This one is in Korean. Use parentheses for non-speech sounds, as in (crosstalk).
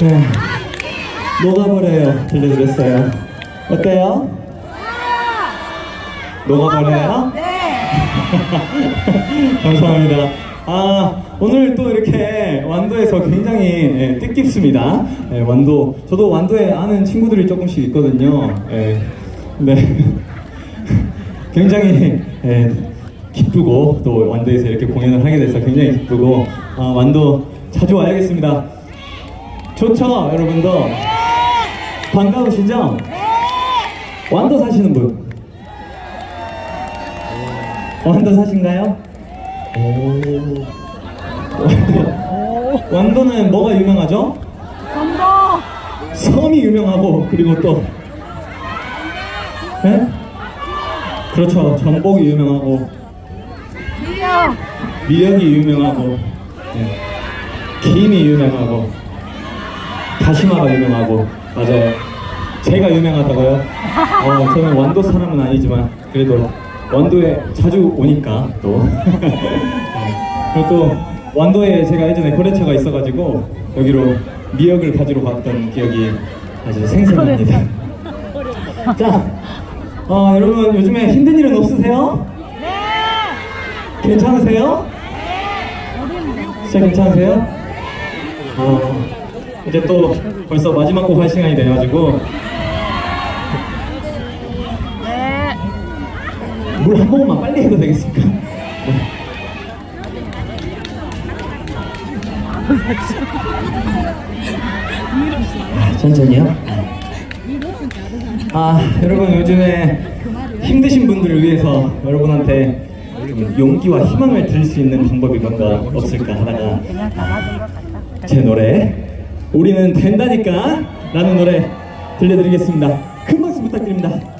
네, 녹아버려요. 들려드렸어요. 어때요? 녹아버려요? 네. (laughs) 감사합니다. 아, 오늘 또 이렇게 완도에서 굉장히 예, 뜻깊습니다. 예, 완도, 저도 완도에 아는 친구들이 조금씩 있거든요. 예, 네. (laughs) 굉장히 예, 기쁘고 또 완도에서 이렇게 공연을 하게 돼서 굉장히 기쁘고 아, 완도 자주 와야겠습니다. 좋죠, 여러분도? 반가우시죠? 완도 사시는 분? 완도 사신가요? 오. (laughs) 완도. 완도는 뭐가 유명하죠? 전도! 섬이 유명하고 그리고 또 네? 그렇죠 전복이 유명하고 미역! 미역이 유명하고 네. 김이 유명하고 다시마가 유명하고 맞아요 제가 유명하다고요? 어, 저는 완도 사람은 아니지만 그래도 완도에 자주 오니까 또 (laughs) 네. 그리고 또 완도에 제가 예전에 거래처가 있어가지고 여기로 미역을 가지러 갔던 기억이 아주 생생합니다 자 어, 여러분 요즘에 힘든 일은 없으세요? 네! 괜찮으세요? 진짜 괜찮으세요? 어, 이제 또 벌써 마지막 곡 할 시간이 돼가지고 물 한 모금만 빨리 해도 되겠습니까? 네. 아, 천천히요? 아, 여러분 요즘에 힘드신 분들을 위해서 여러분한테 좀 용기와 희망을 드릴 수 있는 방법이 뭔가 없을까 하다가 제 노래 우리는 된다니까 라는 노래 들려드리겠습니다. 큰 박수 부탁드립니다.